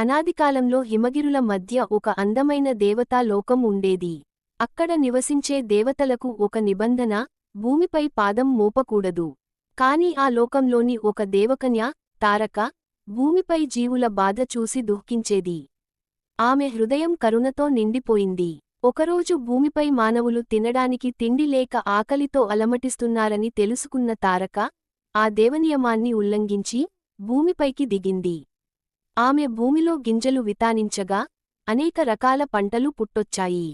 అనాదికాలంలో హిమగిరుల మధ్య ఒక అందమైన దేవతాలోకం ఉండేది. అక్కడ నివసించే దేవతలకు ఒక నిబంధన భూమిపై పాదం మోపకూడదు. కాని ఆ లోకంలోని ఒక దేవకన్య తారక భూమిపై జీవుల బాధ చూసి దుఃఖించేది. ఆమె హృదయం కరుణతో నిండిపోయింది. ఒకరోజు భూమిపై మానవులు తినడానికి తిండి లేక ఆకలితో అలమటిస్తున్నారని తెలుసుకున్న తారక ఆ దేవనియమాన్ని ఉల్లంఘించి భూమిపైకి దిగింది. ఆమె భూమిలో గింజలు వితానించగా అనేక రకాల పంటలు పుట్టొచ్చాయి.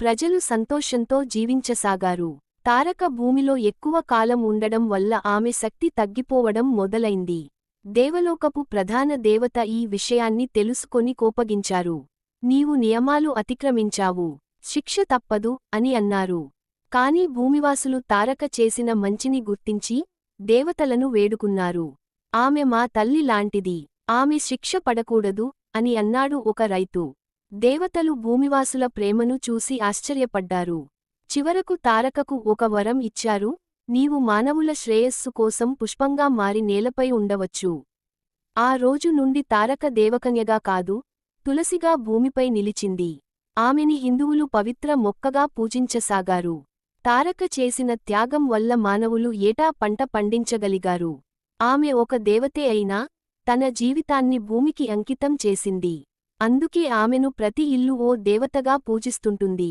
ప్రజలు సంతోషంతో జీవించసాగారు. తారక భూమిలో ఎక్కువ కాలం ఉండడం వల్ల ఆమె శక్తి తగ్గిపోవడం మొదలైంది. దేవలోకపు ప్రధాన దేవత ఈ విషయాన్ని తెలుసుకొని కోపగించారు. నీవు నియమాలు అతిక్రమించావు. శిక్ష తప్పదు అని అన్నారు. కాని భూమివాసులు తారక చేసిన మంచిని గుర్తించి దేవతలను వేడుకున్నారు. ఆమె మా తల్లి లాంటిది. ఆమె శిక్ష పడకూడదు అని అన్నాడు ఒక రైతు. దేవతలు భూమివాసుల ప్రేమను చూసి ఆశ్చర్యపడ్డారు. చివరకు తారకకు ఒక వరం ఇచ్చారు నీవు మానవుల శ్రేయస్సు కోసం పుష్పంగా మారి నేలపై ఉండవచ్చు. ఆ రోజు నుండి తారక దేవకన్యగా కాదు తులసిగా భూమిపై నిలిచింది. ఆమెని హిందువులు పవిత్ర మొక్కగా పూజించసాగారు. తారక చేసిన త్యాగం వల్ల మానవులు ఏటా పంట పండించగలిగారు. ఆమె ఒక దేవతే అయినా తన జీవితాన్ని భూమికి అంకితం చేసింది. అందుకే ఆమెను ప్రతి ఇల్లు ఓ దేవతగా పూజిస్తుంటుంది.